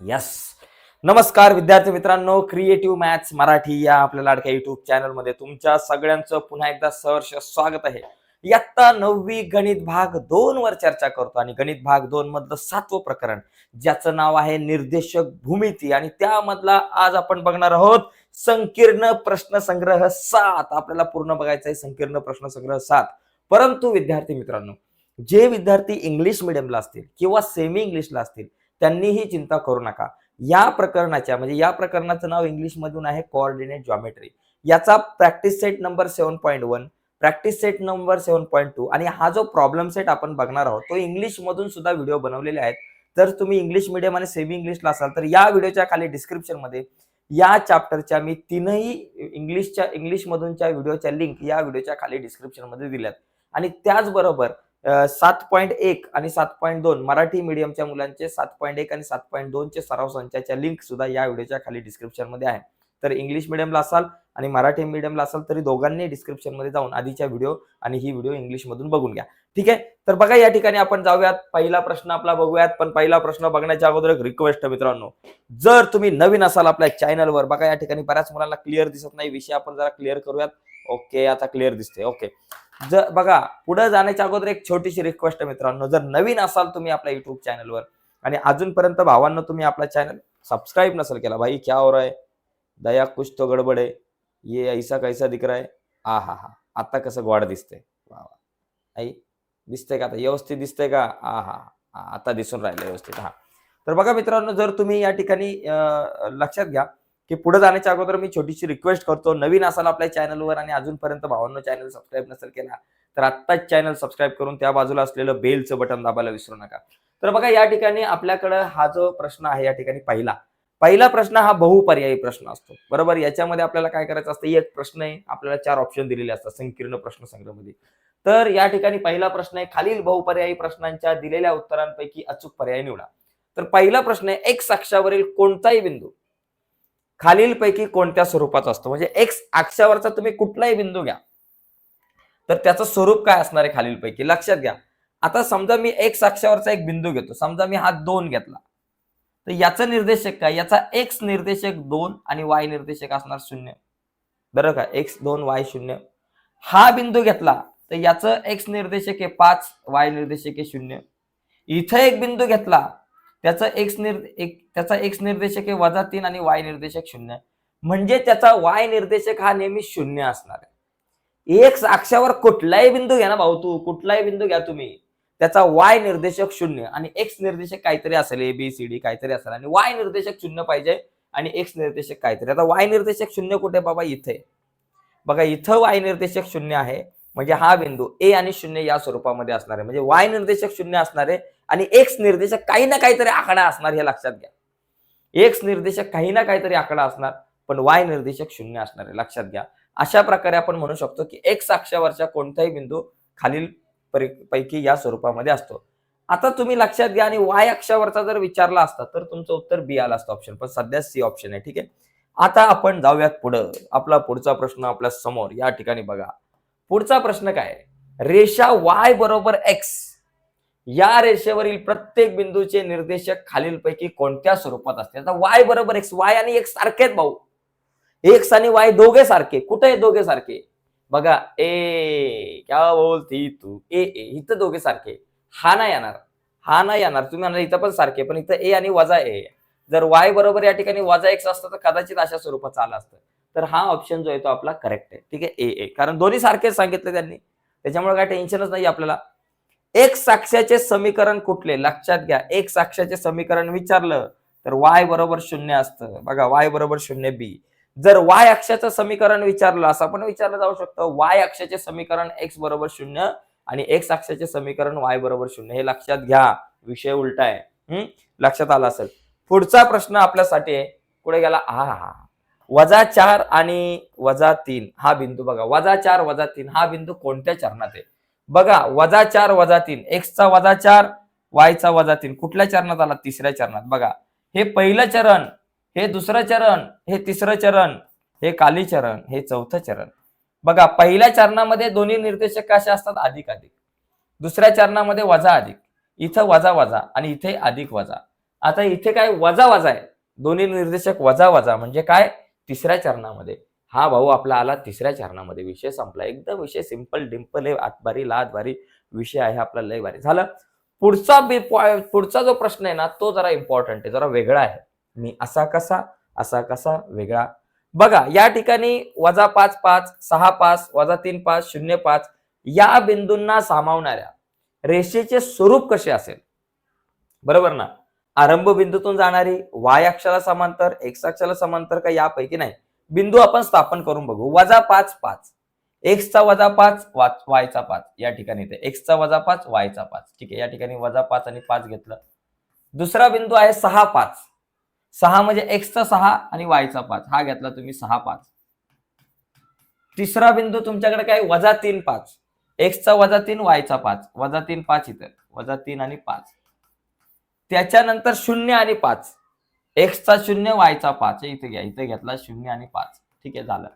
Yes नमस्कार विद्यार्थी मित्रांनो क्रिएटिव्ह मॅथ्स मराठी या आपल्या लाडक्या युट्यूब चॅनलमध्ये तुमच्या सगळ्यांचं पुन्हा एकदा सहर्ष स्वागत आहे. इयत्ता नववी गणित भाग दोन वर चर्चा करतो आणि गणित भाग दोन मधलं सातवं प्रकरण ज्याचं नाव आहे निर्देशक भूमिती आणि त्यामधला आज आपण बघणार आहोत संकीर्ण प्रश्न संग्रह सात. आपल्याला पूर्ण बघायचं आहे संकीर्ण प्रश्न संग्रह सात. परंतु विद्यार्थी मित्रांनो जे विद्यार्थी इंग्लिश मिडियमला असतील किंवा सेमी इंग्लिशला असतील त्यांनीही चिंता करू नका. या प्रकरणाच्या म्हणजे या प्रकरणाचं नाव इंग्लिशमधून आहे कोऑर्डिनेट जॉमेट्री याचा practice set number seven point one practice set number seven point two आणि हा जो प्रॉब्लेम सेट आपण बघणार आहोत तो इंग्लिशमधून सुद्धा व्हिडिओ बनवलेले आहेत. जर तुम्ही इंग्लिश मिडियम आणि सेमी इंग्लिशला असाल तर या व्हिडिओच्या खाली डिस्क्रिप्शनमध्ये या चॅप्टरच्या मी तीनही इंग्लिशच्या इंग्लिशमधूनच्या व्हिडिओच्या लिंक या व्हिडिओच्या खाली डिस्क्रिप्शनमध्ये दिल्यात. आणि त्याचबरोबर सात पॉईंट एक आणि सात पॉईंट दोन. मराठी मीडियमच्या मुलांचे सात पॉईंट एक आणि सात पॉईंट दोनचे सराव संचाच्या लिंक सुद्धा या व्हिडिओच्या खाली डिस्क्रिप्शनमध्ये आहे. तर इंग्लिश मिडियमला असाल आणि मराठी मीडियमला असाल तरी दोघांनी डिस्क्रिप्शनमध्ये जाऊन आधीच्या व्हिडिओ आणि ही व्हिडिओ इंग्लिश मधून बघून घ्या. ठीक आहे? तर बघा या ठिकाणी आपण जाऊयात. पहिला प्रश्न आपला बघूयात. पण पहिला प्रश्न बघण्याच्या अगोदर एक रिक्वेस्ट मित्रांनो. जर तुम्ही नवीन असाल आपल्या चॅनलवर बघा या ठिकाणी बऱ्याच मुलांना क्लिअर दिसत नाही. विषय आपण जरा क्लिअर करूयात. ओके आता क्लिअर दिसते ओके जर बघा पुढे जाण्याच्या अगोदर एक छोटीशी रिक्वेस्ट आहे मित्रांनो. जर नवीन असाल तुम्ही आपल्या युट्यूब चॅनलवर आणि अजूनपर्यंत भावांना तुम्ही आपला चॅनल सबस्क्राईब नसेल केला भाई क्या हो रहा है? दया कुछ तो गडबड आहे. ये ऐसा कैसा दिख रहा है? आ हा हा. आता कसं गोड दिसते वा वा. आई दिसतंय का आता? व्यवस्थित दिसतंय का? आ हा हा. आता दिसून राहिलं व्यवस्थित. हा. तर बघा मित्रांनो जर तुम्ही या ठिकाणी लक्षात घ्या की पुढे जाण्याच्या अगोदर मी छोटीशी रिक्वेस्ट करतो. नवीन असाल आपल्या चॅनलवर आणि अजूनपर्यंत भावांनो चॅनल सबस्क्राईब नसेल केला तर आत्ताच चॅनल सबस्क्राईब करून त्या बाजूला असलेलं बेलचं बटन दाबायला विसरू नका. तर बघा या ठिकाणी आपल्याकडं हा जो प्रश्न आहे या ठिकाणी पहिला. पहिला प्रश्न हा बहुपर्यायी प्रश्न असतो. बरोबर? याच्यामध्ये आपल्याला काय करायचं असतं? एक प्रश्न आहे आपल्याला चार ऑप्शन दिलेले असतात संकीर्ण प्रश्न संग्रहमध्ये. तर या ठिकाणी पहिला प्रश्न आहे खालील बहुपर्यायी प्रश्नांच्या दिलेल्या उत्तरांपैकी अचूक पर्याय निवडा. तर पहिला प्रश्न आहे एक्स अक्षावरील कोणताही बिंदू खालीलपैकी कोणत्या स्वरूपाचा असतो? म्हणजे एक्स अक्षावरचा तुम्ही कुठलाही बिंदू घ्या. तर त्याचं स्वरूप काय असणार आहे खालीलपैकी? लक्षात घ्या. आता समजा मी एक्स अक्षावरचा एक बिंदू घेतो. समजा मी हा दोन घेतला. तर याचा निर्देशक काय? याचा एक्स निर्देशक दोन आणि वाय निर्देशक असणार शून्य. बरं का? एक्स दोन वाय शून्य. हा बिंदू घेतला तर याचं एक्स निर्देशक आहे पाच वाय निर्देशक आहे शून्य. इथं एक बिंदू घेतला त्याचा एक्स निर् एक त्याचा एक्स निर्देशक हे वजा तीन आणि वाय निर्देशक शून्य. म्हणजे त्याचा वाय निर्देशक हा नेहमी शून्य असणार आहे. एक्स अक्षावर कुठलाही बिंदू घ्या ना भाऊ तू कुठलाही बिंदू घ्या तुम्ही. त्याचा वाय निर्देशक शून्य आणि एक्स निर्देशक काहीतरी असेल ए बी सी डी काहीतरी असेल आणि वाय निर्देशक शून्य पाहिजे आणि एक्स निर्देशक काहीतरी. आता वाय निर्देशक शून्य कुठे बाबा? इथे. बघा इथं वाय निर्देशक शून्य आहे. म्हणजे हा बिंदू ए आणि शून्य या स्वरूपामध्ये असणार आहे. म्हणजे वाय निर्देशक शून्य असणार आहे आणि एक्स निर्देशक काही ना काहीतरी आकडा असणार हे लक्षात घ्या. एक्स निर्देशक काही ना काहीतरी आकडा असणार पण वाय निर्देशक शून्य असणार आहे. लक्षात घ्या. अशा प्रकारे आपण म्हणू शकतो की एक्स अक्षावरच्या कोणताही बिंदू खालील पैकी या स्वरूपामध्ये असतो. आता तुम्ही लक्षात घ्या आणि वाय अक्षावरचा जर विचारला असता तर तुमचं उत्तर बी आला असतं ऑप्शन पण सध्या सी ऑप्शन आहे. ठीक आहे? आता आपण जाऊयात पुढं. आपला पुढचा प्रश्न आपल्यासमोर. या ठिकाणी बघा. पुढचा प्रश्न काय? रेषा वाय बरोबर एक्स या रेषेवरील प्रत्येक बिंदूचे निर्देशक खालीलपैकी कोणत्या स्वरूपात असते आता वाय बरोबर एक्स वाय आणि एक्स सारखे आहेत भाऊ. एक्स आणि वाय दोघे सारखे. कुठे आहे दोघे सारखे? बघा ए क्या बोलती तू? ए ए इथं दोघे सारखे. हा नाही येणार. हा नाही येणार. तुम्ही म्हणाल इथं पण सारखे पण इथं ए आणि वजा ए. जर वाय बरोबर या ठिकाणी वजा एक्स असतं तर कदाचित अशा स्वरूपात आलं असतं. तर हा ऑप्शन जो आहे तो आपला करेक्ट आहे. ठीक आहे? ए ए कारण दोन्ही सारखेच सांगितले त्यांनी. त्याच्यामुळे काय टेन्शनच नाही आपल्याला. एक साक्ष्याचे समीकरण कुठले? लक्षात घ्या. एक साक्ष्याचे समीकरण विचारलं तर वाय बरोबर शून्य असतं. बघा वाय बरोबर शून्य बी जर वाय अक्षाचं समीकरण विचारलं असं पण विचारलं जाऊ शकतं. वाय अक्षाचे समीकरण एक्स बरोबर शून्य आणि एक्स अक्षाचे समीकरण वाय बरोबर शून्य. हे लक्षात घ्या. विषय उलटा आहे. हम्म लक्षात आला असेल. पुढचा प्रश्न आपल्यासाठी आहे. पुढे गेला. हा हा हा. वजा चार आणि वजा तीन हा बिंदू बघा. वजा चार वजा तीन हा बिंदू कोणत्या चरणात आहे? बघा वजा चार वजा तीन. एक्सचा वजा चार वायचा वजा तीन. कुठल्या चरणात आला? तिसऱ्या चरणात. बघा हे पहिलं चरण हे दुसरं चरण हे तिसरं चरण हे काली चरण हे चौथं चरण. बघा पहिल्या चरणामध्ये दोन्ही निर्देशक कसे असतात अधिक अधिक दुसऱ्या चरणामध्ये वजा अधिक. इथं वजा वजा आणि इथे अधिक वजा. आता इथे काय वजा वजा आहे? दोन्ही निर्देशक वजा वजा. म्हणजे काय? तिसऱ्या चरणामध्ये. हा भाऊ आपला आला तिसऱ्या चरणामध्ये. विषय संपला. एकदम विषय सिंपल डिम्पल आहे आतबारी लातभारी विषय आहे आपला लय भारी. झालं? पुढचा बी पुढचा जो प्रश्न आहे ना तो जरा इम्पॉर्टंट आहे जरा वेगळा आहे. मी असा कसा असा कसा वेगळा. बघा या ठिकाणी वजा पाच पाच सहा पाच वजा तीन पाच शून्य पाच या बिंदूंना सामावणाऱ्या रेषेचे स्वरूप कसे असेल? बरोबर ना? आरंभ बिंदूतून जाणारी वाय अक्षाला समांतर एक्स अक्षाला समांतर का यापैकी नाही. बिंदू आपण स्थापन करून बघू. वजा पाच पाच. एक्सचा वजा पाच वायचा पाच. या ठिकाणी एक्सचा वजा पाच वायचा पाच. ठीक आहे या ठिकाणी वजा पाच आणि पाच घेतलं. दुसरा बिंदू आहे सहा पाच. सहा म्हणजे एक्सचा सहा आणि वायचा पाच. हा घेतला तुम्ही सहा पाच. तिसरा बिंदू तुमच्याकडे काय? वजा तीन पाच. एक्सचा वजा तीन वायचा पाच. वजा तीन पाच इथं. वजा तीन आणि पाच. त्याच्यानंतर शून्य आणि पाच. एक्सचा शून्य वायचा पाच. इथे घ्या इथे घेतला शून्य आणि पाच. ठीक आहे झालं.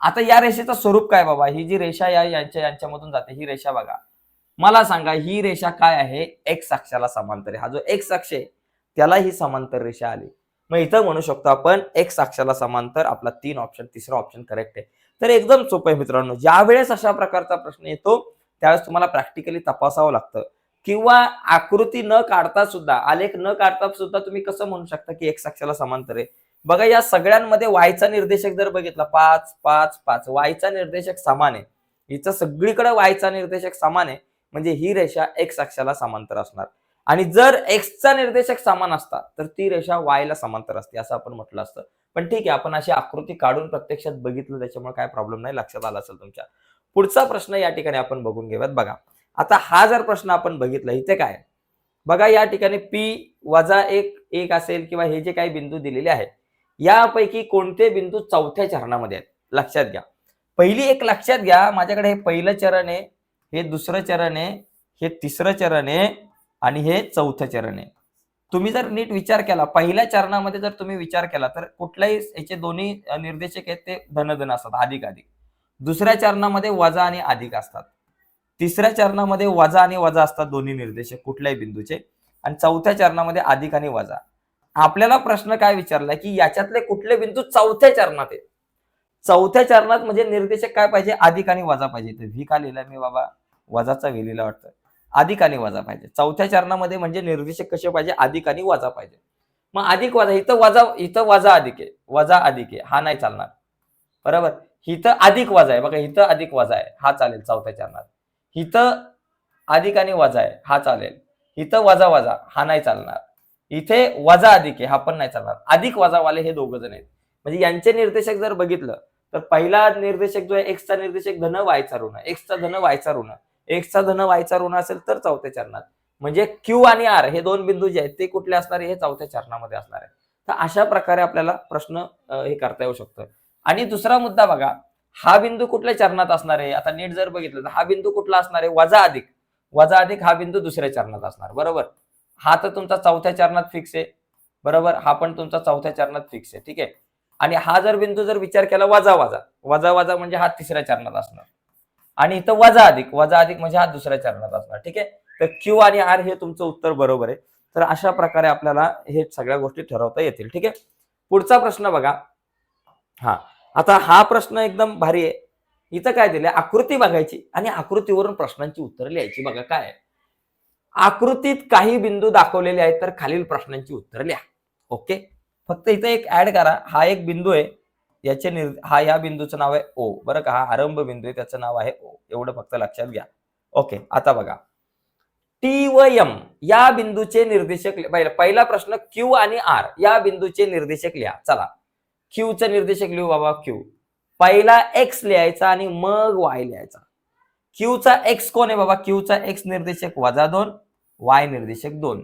आता या रेषेचं स्वरूप काय बाबा? ही जी रेषा या यांच्या यांच्यामधून जाते ही रेषा बघा. मला सांगा ही रेषा काय आहे? एक्स अक्षाला समांतर. आहे हा जो एक्स अक्ष आहे त्याला ही समांतर रेषा आली. मग इथं म्हणू शकतो आपण एक्स अक्षाला समांतर आपला तीन ऑप्शन तिसरा ऑप्शन करेक्ट आहे. तर एकदम सोपं आहे मित्रांनो. ज्या वेळेस अशा प्रकारचा प्रश्न येतो त्यावेळेस तुम्हाला प्रॅक्टिकली तपासावं लागतं. किंवा आकृती न काढता सुद्धा आलेख न काढता सुद्धा तुम्ही कसं म्हणू शकता की एक्स अक्षाला समांतर आहे? बघा या सगळ्यांमध्ये वायचा निर्देशक जर बघितला पाच पाच पाच वायचा निर्देशक समान आहे. हिचं सगळीकडे वायचा निर्देशक समान आहे. म्हणजे ही रेषा एक्स अक्षाला समांतर असणार. आणि जर एक्सचा निर्देशक समान असता तर ती रेषा वायला समांतर असते असं आपण म्हटलं असतं. पण ठीक आहे आपण अशी आकृती काढून प्रत्यक्षात बघितलं त्याच्यामुळे काय प्रॉब्लेम नाही लक्षात आला असेल तुमच्या. पुढचा प्रश्न या ठिकाणी आपण बघून घेऊयात. बघा आता हा जर प्रश्न आपण बघितला इथे काय? बघा या ठिकाणी पी वजा एक एक असेल किंवा हे जे काही बिंदू दिलेले आहेत यापैकी कोणते बिंदू चौथ्या चरणामध्ये आहेत? लक्षात घ्या. पहिली एक लक्षात घ्या माझ्याकडे हे पहिलं चरण आहे हे दुसरं चरण आहे हे तिसरं चरण आहे आणि हे चौथं चरण आहे. तुम्ही जर नीट विचार केला पहिल्या चरणामध्ये जर तुम्ही विचार केला तर कुठल्याही याचे दोन्ही निर्देशक आहेत ते धनधन असतात अधिक अधिक दुसऱ्या चरणामध्ये वजा आणि अधिक असतात. तिसऱ्या चरणामध्ये वजा आणि वजा असतात दोन्ही निर्देशक कुठल्याही बिंदूचे. आणि चौथ्या चरणामध्ये अधिक आणि वजा. आपल्याला प्रश्न काय विचारलाय की याच्यातले कुठले बिंदू चौथ्या चरणात आहे चौथ्या चरणात म्हणजे निर्देशक काय पाहिजे? अधिक आणि वजा पाहिजे. तर व्ही का लिहिला मी बाबा? वजाचा व्ही लिहिला वाटतं. अधिक आणि वजा पाहिजे. चौथ्या चरणामध्ये म्हणजे निर्देशक कसे पाहिजे? अधिक आणि वजा पाहिजे. मग अधिक वजा इथं वजा इथं वजा अधिक आहे. वजा अधिक आहे. हा नाही चालणार. बरोबर? इथं अधिक वजा आहे. बघा इथं अधिक वजा आहे. हा चालेल चौथ्या चरणात. इथं अधिक आणि वजा आहे हा चालेल. इथं वजा वजा हा नाही चालणार. इथे वजा अधिक आहे हा पण नाही चालणार. अधिक वजावाले हे दोघ जण आहेत. म्हणजे यांचे निर्देशक जर बघितलं तर पहिला निर्देशक जो आहे एक्सचा निर्देशक धन वायचा ऋण. एक्सचा धन वायचा ऋण. एक्सचा धन वायचा ऋण असेल तर चौथ्या चरणात. म्हणजे क्यू आणि आर हे दोन बिंदू जे आहेत ते कुठले असणार हे चौथ्या चरणामध्ये असणार आहे. तर अशा प्रकारे आपल्याला प्रश्न हे करता येऊ शकतं. आणि दुसरा मुद्दा बघा हा बिंदू कुठल्या चरणात असणार आहे? आता नीट जर बघितलं तर हा बिंदू कुठला असणार आहे? वजा अधिक. वजा अधिक हा बिंदू दुसऱ्या चरणात असणार. बरोबर? हा तर तुमचा चौथ्या चरणात फिक्स आहे. बरोबर? हा पण तुमचा चौथ्या चरणात फिक्स आहे. ठीक आहे? आणि हा जर बिंदू जर विचार केला वजा वजा. वजा वजा म्हणजे हा तिसऱ्या चरणात असणार. आणि इथं वजा अधिक. वजा अधिक म्हणजे हा दुसऱ्या चरणात असणार. ठीक आहे? तर क्यू आणि आर हे तुमचं उत्तर बरोबर आहे. तर अशा प्रकारे आपल्याला हे सगळ्या गोष्टी ठरवता येतील. ठीक आहे? पुढचा प्रश्न बघा. हा. आता हा प्रश्न एकदम भारी आहे. इथं काय दिलंय? आकृती बघायची आणि आकृतीवरून प्रश्नांची उत्तरं लिहायची. बघा काय आकृतीत काही बिंदू दाखवलेले आहेत तर खालील प्रश्नांची उत्तरं लिहा. ओके? फक्त इथं एक ऍड करा. हा एक बिंदू आहे. याचे निर् हा या बिंदूचं नाव आहे ओ. बरं का? हा आरंभ बिंदू आहे. त्याचं नाव आहे ओ. एवढं फक्त लक्षात घ्या. ओके. आता बघा. टी व एम या बिंदूचे निर्देशक पहिला प्रश्न क्यू आणि आर या बिंदूचे निर्देशक लिहा. चला. क्यूचा निर्देशक लिहू बाबा क्यू पहिला एक्स लिहायचा आणि मग वाय लिहायचा. क्यूचा एक्स कोण आहे बाबा? क्यूचा एक्स निर्देशक वजा दोन वाय निर्देशक दोन.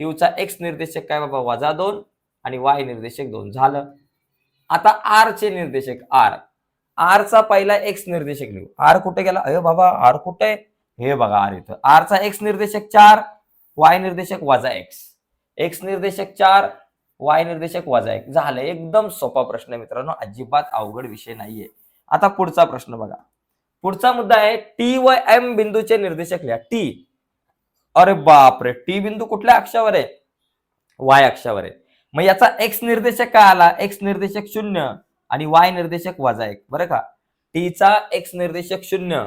क्यूचा एक्स निर्देशक काय बाबा? वजा दोन आणि वाय निर्देशक दोन. झालं. आता आर चे निर्देशक आर आर चा पहिला एक्स निर्देशक लिहू. आर कुठे गेला? अरे बाबा आर कुठे? हे बघा आर इथं. आर चा एक्स निर्देशक चार वाय निर्देशक वजा एक्स एक्स निर्देशक चार वाय निर्देशक वजा एक. झालं. एकदम सोपा प्रश्न आहे मित्रांनो. अजिबात अवघड विषय नाहीये. आता पुढचा प्रश्न बघा. पुढचा मुद्दा आहे टी व एम बिंदूचे निर्देशक लिहा. टी. अरे बापरे. टी बिंदू कुठल्या अक्षावर आहे? वाय अक्षावर आहे. मग याचा एक्स निर्देशक काय आला? एक्स निर्देशक शून्य आणि वाय निर्देशक वजा एक. बरं का? टीचा एक्स निर्देशक शून्य.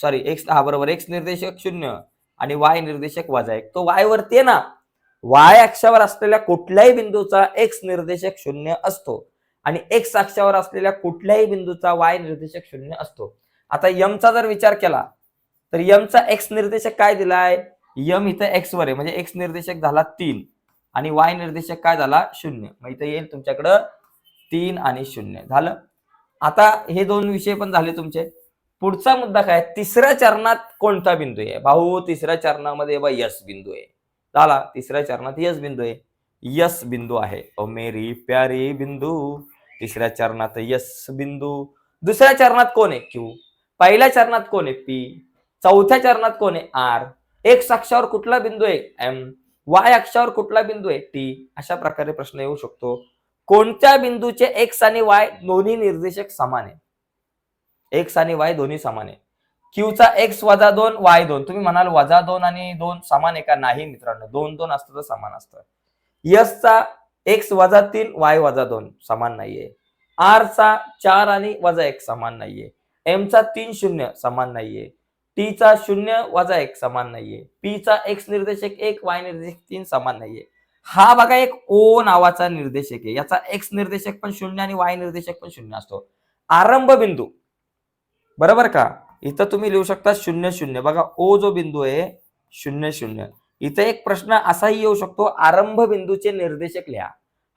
सॉरी एक्स हा बरोबर. एक्स निर्देशक शून्य आणि वाय निर्देशक वजा एक. तो वाय वरती आहे ना? वाय अक्षावर असलेल्या कुठल्याही बिंदूचा एक्स निर्देशक शून्य असतो. आणि एक्स अक्षावर असलेल्या कुठल्याही बिंदूचा वाय निर्देशक शून्य असतो. आता यमचा जर विचार केला तर यमचा एक्स निर्देशक काय दिलाय? यम इथं एक्स वर आहे. म्हणजे एक्स निर्देशक झाला तीन आणि वाय निर्देशक काय झाला? शून्य. मग इथं येईल तुमच्याकडं तीन आणि शून्य. झालं? आता हे दोन विषय पण झाले तुमचे. पुढचा मुद्दा काय? तिसऱ्या चरणात कोणता बिंदू आहे? भाऊ तिसऱ्या चरणामध्ये बा यस बिंदू आहे. ताला तिसऱ्या चरणात यस बिंदू आहे. यस बिंदू आहे. ओ मेरी प्यारी बिंदू. तिसऱ्या चरणात यस बिंदू. दुसऱ्या चरणात कोण आहे? क्यू. पहिल्या चरणात कोण आहे? पी. चौथ्या चरणात कोण आहे? आर. एक्स अक्षावर कुठला बिंदू आहे? एम. वाय अक्षावर कुठला बिंदू आहे? टी. अशा प्रकारे प्रश्न येऊ शकतो. कोणत्या बिंदूचे एक्स आणि वाय दोन्ही निर्देशक समान आहे? एक्स आणि वाय दोन्ही समान आहे. क्यूचा एक्स वजा दोन वाय दोन. तुम्ही म्हणाल वजा दोन आणि दोन समान आहे का? नाही मित्रांनो. दोन दोन असतं तर समान असतं. यसचा एक्स वजा तीन वाय वजा दोन समान नाहीये. आर चा चार आणि वजा एक समान नाहीये. एम चा तीन शून्य समान नाहीये. टी चा शून्य वजा एक समान नाहीये. पी चा एक्स निर्देशक एक वाय निर्देशक तीन समान नाहीये. हा बघा एक ओ नावाचा निर्देशक आहे. याचा एक्स निर्देशक पण शून्य आणि वाय निर्देशक पण शून्य असतो. आरंभ बिंदू. बरोबर का? इथं तुम्ही लिहू शकता शून्य शून्य. बघा ओ जो बिंदू आहे शून्य शून्य. इथं एक प्रश्न असाही येऊ शकतो आरंभ बिंदूचे निर्देशक लिहा.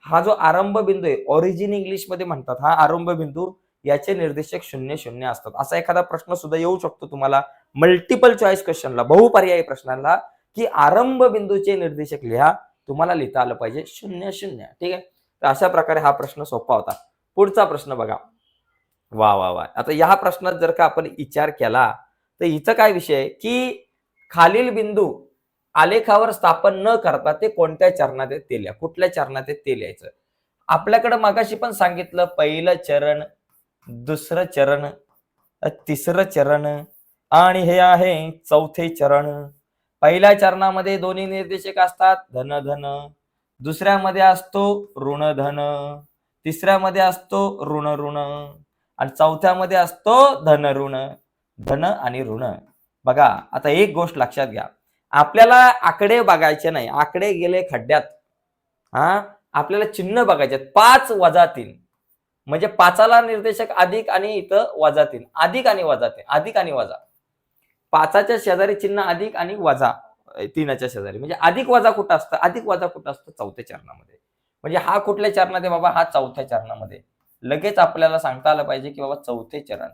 हा जो आरंभ बिंदू आहे ओरिजिन इंग्लिशमध्ये म्हणतात हा आरंभ बिंदू याचे निर्देशक शून्य शून्य असतात. असा एखादा प्रश्न सुद्धा येऊ शकतो तुम्हाला मल्टिपल चॉईस क्वेश्चनला बहुपर्यायी प्रश्नांना की आरंभ बिंदूचे निर्देशक लिहा तुम्हाला लिहिता आलं पाहिजे शून्य शून्य. ठीक आहे? तर अशा प्रकारे हा प्रश्न सोपा होता. पुढचा प्रश्न बघा. वा वा वा. आता या प्रश्नात जर का आपण विचार केला तर हिचं काय विषय की खालील बिंदू आलेखावर स्थापन न करता ते कोणत्या चरणात आहेत ते लिहा. कुठल्या चरणात आहेत ते लिहायचं. आपल्याकडं मागाशी पण सांगितलं पहिलं चरण दुसरं चरण तिसरं चरण आणि हे आहे चौथे चरण. पहिल्या चरणामध्ये दोन्ही निर्देशक असतात धन धन. दुसऱ्यामध्ये असतो ऋण धन. तिसऱ्यामध्ये असतो ऋण ऋण. आणि चौथ्यामध्ये असतो धन ऋण. धन आणि ऋण. बघा आता एक गोष्ट लक्षात घ्या. आपल्याला आकडे बघायचे नाही. आकडे गेले खड्ड्यात. हा? आपल्याला चिन्ह बघायचे पाच वजा तीन. म्हणजे पाचाला निर्देशक अधिक आणि इथं वजा तीन. अधिक आणि वजा तीन. अधिक आणि वजा. पाचाच्या शेजारी चिन्ह अधिक आणि वजा अं, तीनाच्या शेजारी. म्हणजे अधिक वजा कुठं असतं? अधिक वजा कुठं असतं? चौथ्या चरणामध्ये. म्हणजे हा कुठल्या चरणात आहे बाबा? हा चौथ्या चरणामध्ये. लगेच आपल्याला सांगता आलं पाहिजे की बाबा चौथे चरण.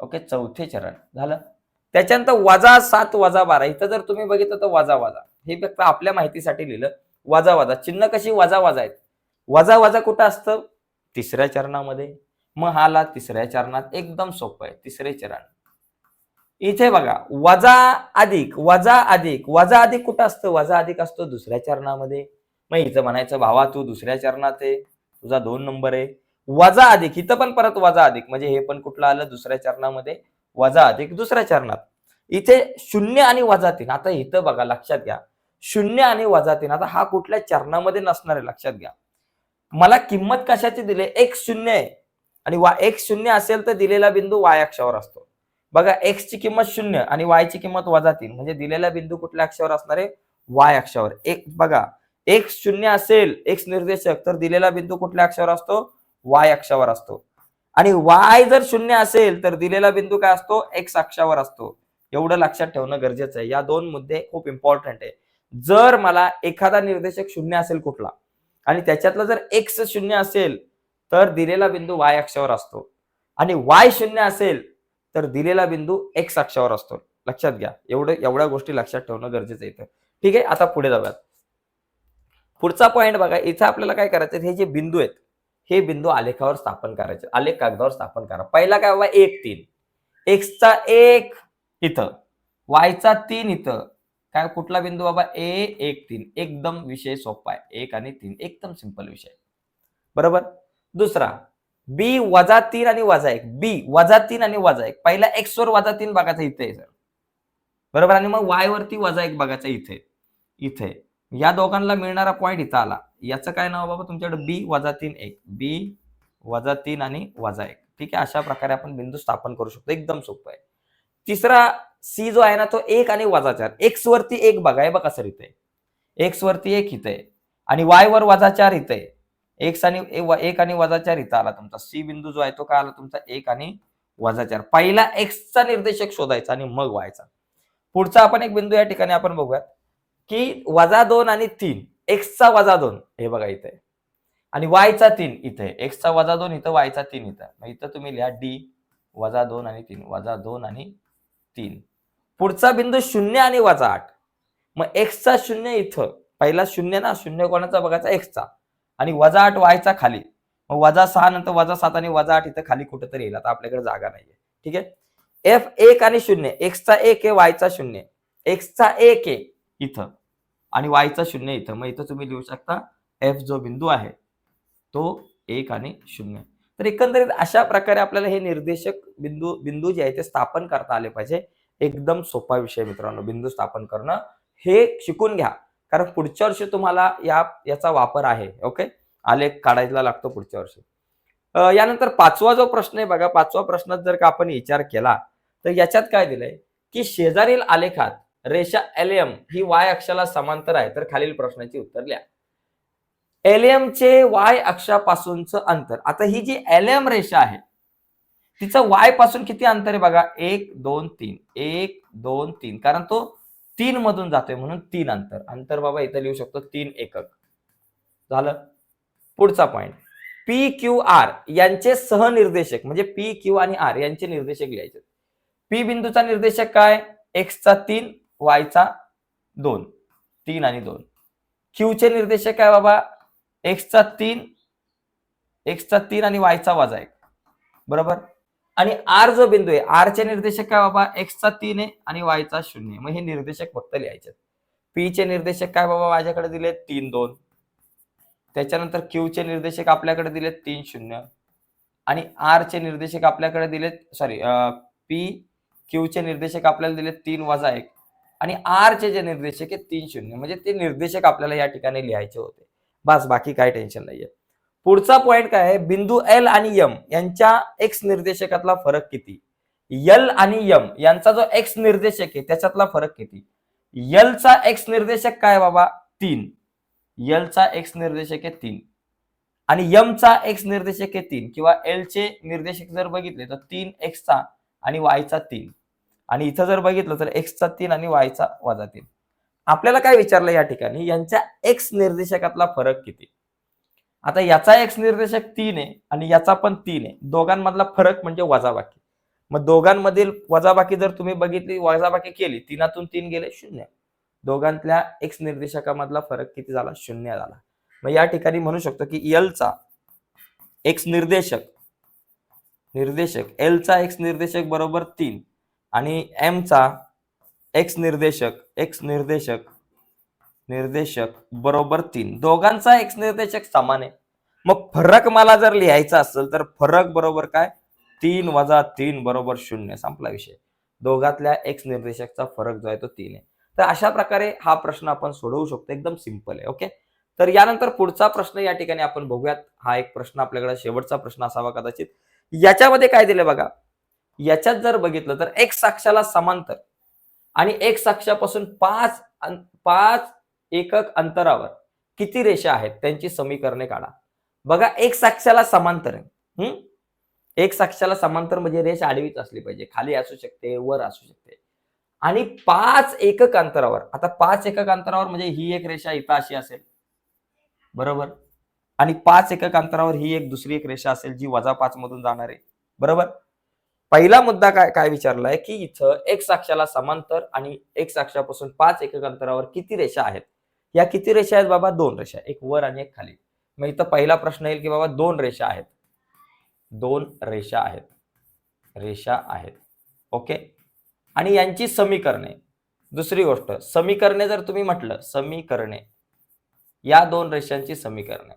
ओके चौथे चरण. झालं? त्याच्यानंतर वजा सात वजा बारा. इथं जर तुम्ही बघितलं तर वजा वजा. हे फक्त आपल्या माहितीसाठी लिहिलं. वजा वजा. चिन्ह कशी वजा वजा आहेत? वजा वजा कुठं असतं? तिसऱ्या चरणामध्ये. मग हाला तिसऱ्या चरणात एकदम सोपं आहे. तिसरे चरण. इथे बघा. वजा अधिक वजा अधिक. वजा अधिक कुठं असतं? वजा अधिक असतो दुसऱ्या चरणामध्ये. मग इथं म्हणायचं भावा तू दुसऱ्या चरणात आहे. तुझा दोन नंबर आहे. वजा अधिक इथं पण परत वजा अधिक. म्हणजे हे पण कुठलं आलं? दुसऱ्या चरणामध्ये वजा अधिक दुसऱ्या चरणात. इथे शून्य आणि वजा तीन. आता इथं बघा लक्षात घ्या. शून्य आणि वजा तीन. आता हा कुठल्या चरणामध्ये नसणार आहे लक्षात घ्या. मला किंमत कशाची दिली? एक्स शून्य आहे. आणि वा एक्स शून्य असेल तर दिलेला बिंदू वाय अक्षावर असतो. बघा एक्स ची किंमत शून्य आणि वाय ची किंमत वजा तीन. म्हणजे दिलेला बिंदू कुठल्या अक्षावर असणार आहे? वाय अक्षावर. एक बघा एक्स शून्य असेल एक्स निर्देशक तर दिलेला बिंदू कुठल्या अक्षावर असतो? वाय अक्षावर असतो. आणि वाय जर शून्य असेल तर दिलेला बिंदू काय असतो? एक्स अक्षावर असतो. एवढं लक्षात ठेवणं गरजेचं आहे. या दोन मुद्दे खूप इम्पॉर्टंट आहे. जर मला एखादा निर्देशक शून्य असेल कुठला आणि त्याच्यातला जर एक्स शून्य असेल तर दिलेला बिंदू वाय अक्षावर असतो. आणि वाय शून्य असेल तर दिलेला बिंदू एक्स अक्षावर असतो. लक्षात घ्या. एवढं एवढ्या गोष्टी लक्षात ठेवणं गरजेचं आहे इथं. ठीक आहे? आता पुढे जाऊयात. पुढचा पॉईंट बघा. इथं आपल्याला काय करायचं हे जे बिंदू आहेत हे बिंदू आलेखावर स्थापन करायचे. आलेख कागदावर स्थापन करा. पहिला काय बाबा एक तीन. एक्सचा एक इथं. वायचा तीन इथं. काय कुठला बिंदू बाबा? ए एक तीन. एकदम विषय सोपा आहे. एक आणि तीन. एकदम सिंपल विषय. बरोबर? दुसरा. बी वजा तीन आणि वजा एक. बी वजा तीन आणि वजा एक. पहिला एक्स वर वजा तीन बघायचा इथे आहे सर. बरोबर? आणि मग वाय वरती वजा एक बघायचा इथे. इथे. या दोघांना मिळणारा पॉईंट इथं आला. याचं काय नाव बाबा? तुमच्याकडे बी वजा तीन एक. बी वजा तीन आणि वजा एक. ठीक आहे? अशा प्रकारे आपण बिंदू स्थापन करू शकतो. एकदम सोपं आहे. तिसरा सी जो आहे ना तो एक आणि वजा चार एक्स वरती एक बघा. हे बघा सर इथे. एक्स वरती एक इथे. आणि वाय वर वजा चार इथे. आहे. एक्स आणि एक आणि वजा चार इथं आला तुमचा. सी बिंदू जो आहे तो काय आला तुमचा? एक आणि वजा चार. पहिला एक्सचा निर्देशक शोधायचा आणि मग व्हायचा पुढचा आपण एक बिंदू या ठिकाणी आपण बघूयात. की वजा दोन आणि तीन. एक्सचा वजा दोन. हे बघा इथे. आणि वायचा तीन इथे. एक्सचा वजा दोन इथं वायचा तीन इथं. मग इथं तुम्ही लिहा डी वजा दोन आणि तीन. वजा दोन आणि तीन. पुढचा बिंदू शून्य आणि वजा आठ. मग एक्सचा शून्य इथं. पहिला शून्य ना? शून्य कोणाचा बघायचा? एक्सचा आणि वजा आठ वायचा खाली. मग वजा सहा नंतर वजा सात आणि वजा आठ इथं खाली कुठेतरी येईल. आता आपल्याकडे जागा नाहीये. ठीक आहे? एफ एक आणि शून्य. एक्सचा एक आहे वायचा शून्य. एक्सचा एक आहे. इथं. आणि वायचा शून्य इथं. मग इथं तुम्ही लिहू शकता एफ जो बिंदू आहे तो एक आणि शून्य. तर एकंदरीत अशा प्रकारे आपल्याला हे निर्देशक बिंदू बिंदू जे आहे ते स्थापन करता आले पाहिजे. एकदम सोपा विषय मित्रांनो बिंदू स्थापन करणं. हे शिकून घ्या. कारण पुढच्या वर्षी तुम्हाला या याचा वापर आहे. ओके आलेख काढायला लागतो पुढच्या वर्षी. यानंतर पाचवा जो प्रश्न आहे बघा. पाचवा प्रश्नात जर का आपण विचार केला तर याच्यात काय दिलंय? की शेजारील आलेखात रेषा एलएम ही वाय अक्षाला समांतर आहे तर खालील प्रश्नाची उत्तर लिहा. एलएमचे वाय अक्षापासूनचं अंतर. आता ही जी एलएम रेषा आहे तिचं वायपासून किती अंतर आहे बघा? एक दोन तीन. एक दोन तीन. कारण तो तीन मधून जातोय म्हणून तीन अंतर. अंतर बाबा इथं लिहू शकतो तीन एकक. झालं? पुढचा पॉइंट पी क्यू आर यांचे सहनिर्देशक म्हणजे पी क्यू आणि आर यांचे निर्देशक लिहायचे. पी बिंदूचा निर्देशक काय? एक्सचा तीन वायचा दोन तीन आणि दोन. क्यूचे निर्देशक काय बाबा? एक्सचा तीन एक्सचा तीन आणि वायचा वाजा एक. बरोबर? आणि आर जो बिंदू आहे आर चे निर्देशक काय बाबा? एक्सचा तीन आहे आणि वायचा शून्य मग हे निर्देशक फक्त लिहायचे पी चे निर्देशक काय बाबा माझ्याकडे दिले? तीन दोन. त्याच्यानंतर क्यू चे निर्देशक आपल्याकडे दिले तीन शून्य. आणि आर चे निर्देशक आपल्याकडे दिलेत सॉरी पी क्यू चे निर्देशक आपल्याला दिले तीन वजा एक. आणि आरचे जे निर्देशक आहे तीन शून्य. म्हणजे ते निर्देशक आपल्याला या ठिकाणी लिहायचे होते. बस बाकी काय टेन्शन नाहीये. पुढचा पॉइंट काय आहे? बिंदू एल आणि यम यांच्या एक्स निर्देशकातला फरक किती? यल आणि यम यांचा जो एक्स निर्देशक आहे त्याच्यातला फरक किती? यलचा एक्स निर्देशक काय बाबा? तीन. यलचा एक्स निर्देशक आहे तीन. आणि यमचा एक्स निर्देशक आहे तीन. किंवा एलचे निर्देशक जर बघितले तर तीन एक्सचा आणि वायचा तीन. आणि इथं जर बघितलं तर एक्सचा तीन आणि वायचा वजा तीन. आपल्याला काय विचारलं या ठिकाणी? यांच्या एक्स निर्देशकातला फरक किती? आता याचा एक्स निर्देशक तीन आहे आणि याचा पण तीन आहे. दोघांमधला फरक म्हणजे वजाबाकी. मग दोघांमधील वजाबाकी जर तुम्ही बघितली वजाबाकी केली तीनातून तीन गेले शून्य दोघांतल्या एक्स निर्देशकामधला फरक किती झाला? शून्य झाला. मग या ठिकाणी म्हणू शकतो की एलचा एक्स निर्देशक निर्देशक एलचा एक्स निर्देशक बरोबर तीन. आणि एमचा एक्स निर्देशक एक्स निर्देशक निर्देशक बरोबर तीन. दोघांचा एक्स निर्देशक समान आहे. मग फरक मला जर लिहायचा असेल तर फरक बरोबर काय? तीन वजा तीन बरोबर शून्य संपला विषय. दोघातल्या एक्स निर्देशकचा फरक जो आहे तो तीन आहे. तर अशा प्रकारे हा प्रश्न आपण सोडवू शकतो. एकदम सिंपल आहे ओके तर यानंतर पुढचा प्रश्न या ठिकाणी आपण बघूयात. हा एक प्रश्न आपल्याकडे शेवटचा प्रश्न असावा कदाचित. याच्यामध्ये काय दिलं बघा? याच्यात जर बघितलं तर एक्स अक्षाला समांतर आणि एक्स अक्षापासून पाच पाच एकक अंतरावर किती रेषा आहेत त्यांची समीकरणे काढा. बघा एक्स अक्षाला समांतर आहे. हम्म? एक्स अक्षाला समांतर म्हणजे रेष आडवीच असली पाहिजे. खाली असू शकते वर असू शकते. आणि पाच एकक अंतरावर आता पाच एकक अंतरावर म्हणजे ही एक रेषा इथं अशी असेल. बरोबर? आणि पाच एकक अंतरावर ही एक दुसरी एक रेषा असेल जी वजा पाच मधून जाणार आहे. बरोबर? पहिला मुद्दा काय काय विचारलाय की इथं एक्स अक्षाला समांतर आणि एक्स अक्षापासून पाच एकक अंतरावर किती रेषा आहेत? या किती रेषा आहेत बाबा? दोन रेषा एक वर आणि एक खाली. मग इथं पहिला प्रश्न येईल की बाबा दोन रेषा आहेत. दोन रेषा आहेत. रेषा आहेत. ओके? आणि यांची समीकरणे. दुसरी गोष्ट समीकरणे जर तुम्ही म्हटलं समीकरणे. या दोन रेषांची समीकरणे.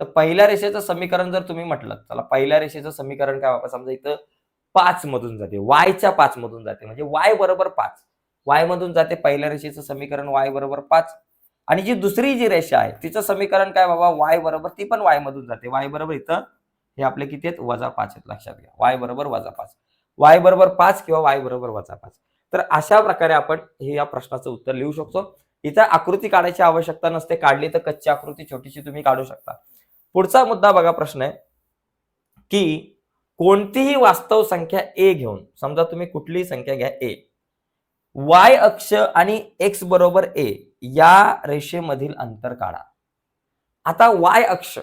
तर पहिल्या रेषेचं समीकरण जर तुम्ही म्हटलं चला पहिल्या रेषेचं समीकरण काय बाबा? समजा इथं पाच मधून जाते. वायच्या पाच मधून जाते. म्हणजे वाय बरोबर पाच. वाय मधून जाते पहिल्या रेषेचं समीकरण वाय बरोबर पाच. आणि जी दुसरी जी रेषा आहे तिचं समीकरण काय बाबा? वाय बरोबर ती पण वाय मधून जाते. वाय बरोबर इथं हे आपले किती आहेत? वजा पाच आहेत. लक्षात घ्या. वाय बरोबर वजा पाच. वाय बरोबर पाच किंवा वाय बरोबर वजा पाच. तर अशा प्रकारे आपण हे या प्रश्नाचं उत्तर लिहू शकतो. इथं आकृती काढायची आवश्यकता नसते. काढली तर कच्ची आकृती छोटीशी तुम्ही काढू शकता. पुढचा मुद्दा बघा प्रश्न आहे की कोणतीही वास्तव संख्या ए घेऊन समजा तुम्ही कुठलीही संख्या घ्या ए वाय अक्ष आणि एक्स बरोबर ए या रेषेमधील अंतर काढा. आता वाय अक्ष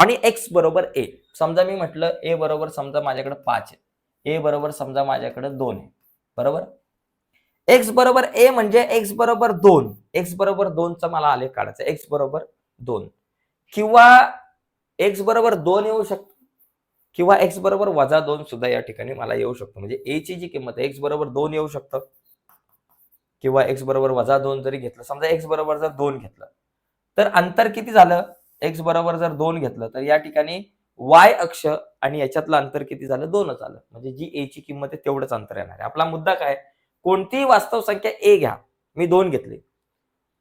आणि एक्स बरोबर ए समजा मी म्हटलं ए बरोबर समजा माझ्याकडे पाच आहे. ए बरोबर समजा माझ्याकडे दोन आहे. बरोबर? एक्स बरोबर ए म्हणजे एक्स बरोबर दोन. एक्स बरोबर दोनचा मला आलेख काढायचा एक्स बरोबर दोन. किंवा एक्स बरोबर दोन येऊ शकतो. किंवा एक्स बरोबर वजा दोन सुद्धा या ठिकाणी मला येऊ शकतो. म्हणजे ए ची जी किंमत आहे एक्स बरोबर दोन येऊ शकतं. किंवा एक्स बरोबर वजा दोन जरी घेतलं समजा एक्स बरोबर जर दोन घेतलं तर अंतर किती झालं? एक्स बरोबर जर दोन घेतलं तर या ठिकाणी वाय अक्ष आणि याच्यातलं अंतर किती झालं? दोनच आलं म्हणजे जी ए ची किंमत आहे तेवढंच अंतर येणार आहे. आपला मुद्दा काय? कोणतीही वास्तव संख्या ए घ्या. मी दोन घेतली.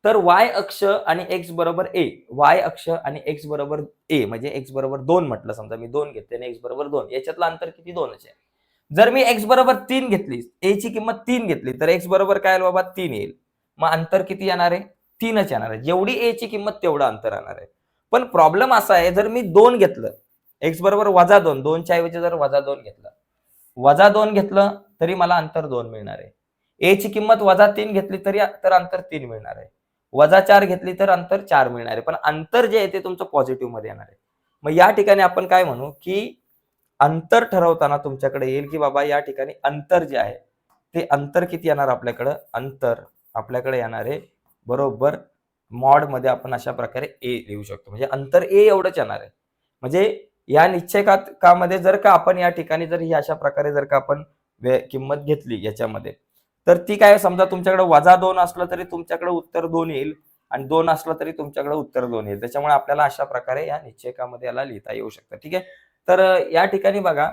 तर वाय अक्ष आणि एक्स बरोबर ए वाय अक्ष आणि एक्स बरोबर ए म्हणजे एक्स बरोबर दोन म्हटलं समजा मी दोन घेतले आणि एक्स बरोबर दोन. याच्यातलं अंतर किती? दोनच आहे. जर मी एक्स बरोबर तीन घेतली ए ची किंमत तीन घेतली तर एक्स बरोबर काय बाबा? तीन येईल. मग अंतर किती येणार आहे? तीनच येणार आहे. जेवढी ए ची किंमत तेवढं अंतर येणार आहे. पण प्रॉब्लेम असा आहे जर मी दोन घेतलं एक्स बरोबर वजा दोन दोनच्या ऐवजी जर वजा दोन घेतलं वजा दोन घेतलं तरी मला अंतर दोन मिळणार आहे. ए ची किंमत वजा तीन घेतली तरी तर अंतर तीन मिळणार आहे. वजा चार घेतली तर अंतर चार मिळणार आहे. पण अंतर जे आहे ते तुमचं पॉझिटिव्हमध्ये येणार आहे. मग या ठिकाणी आपण काय म्हणू की अंतर ठरवताना तुमच्याकडे येईल की बाबा या ठिकाणी अंतर जे आहे ते अंतर किती येणार आपल्याकडं? अंतर आपल्याकडे येणार आहे. बरोबर मॉडमध्ये आपण अशा प्रकारे ए लिहू शकतो. म्हणजे अंतर ए एवढंच येणार आहे. म्हणजे या निश्चयकामध्ये जर का आपण या ठिकाणी जर ही अशा प्रकारे जर का आपण वे- किंमत घेतली याच्यामध्ये तर ती काय समजा तुमच्याकडे वजा दोन असलं तरी तुमच्याकडे उत्तर दोन येईल आणि दोन असलं तरी तुमच्याकडे उत्तर दोन येईल. त्याच्यामुळे आपल्याला अशा प्रकारे या निश्चयकामध्ये याला लिहिता येऊ शकतं. ठीक आहे? तर या ठिकाणी बघा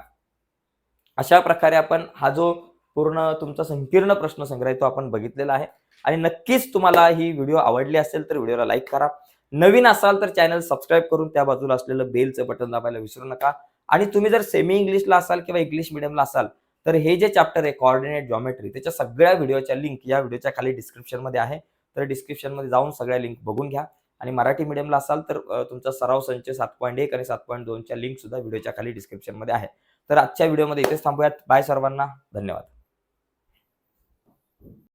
अशा प्रकारे आपण हा जो पूर्ण तुमचा संकीर्ण प्रश्न संग्रह आहे तो आपण बघितलेला आहे. आणि नक्कीच तुम्हाला ही व्हिडिओ आवडली असेल तर व्हिडिओला लाईक करा. नवीन असाल तर चॅनल सबस्क्राईब करून त्या बाजूला असलेलं बेलचं बटन दाबायला विसरू नका. आणि तुम्ही जर सेमी इंग्लिशला असाल किंवा इंग्लिश मिडियमला असाल तर हे जे चॅप्टर आहे कॉर्डिनेट जॉमेट्री त्याच्या सगळ्या व्हिडिओच्या लिंक या व्हिडिओच्या खाली डिस्क्रिप्शनमध्ये आहे. तर डिस्क्रिप्शनमध्ये जाऊन सगळ्या लिंक बघून घ्या. आणि मराठी मिडियमला असाल तर तुमचा सराव संच सात पॉईंट एक आणि सात पॉईंट दोनच्या लिंक सुद्धा व्हिडिओच्या खाली डिस्क्रिप्शनमध्ये आहे. तर आजच्या व्हिडिओमध्ये इथेच थांबूयात. बाय सर्वांना. धन्यवाद.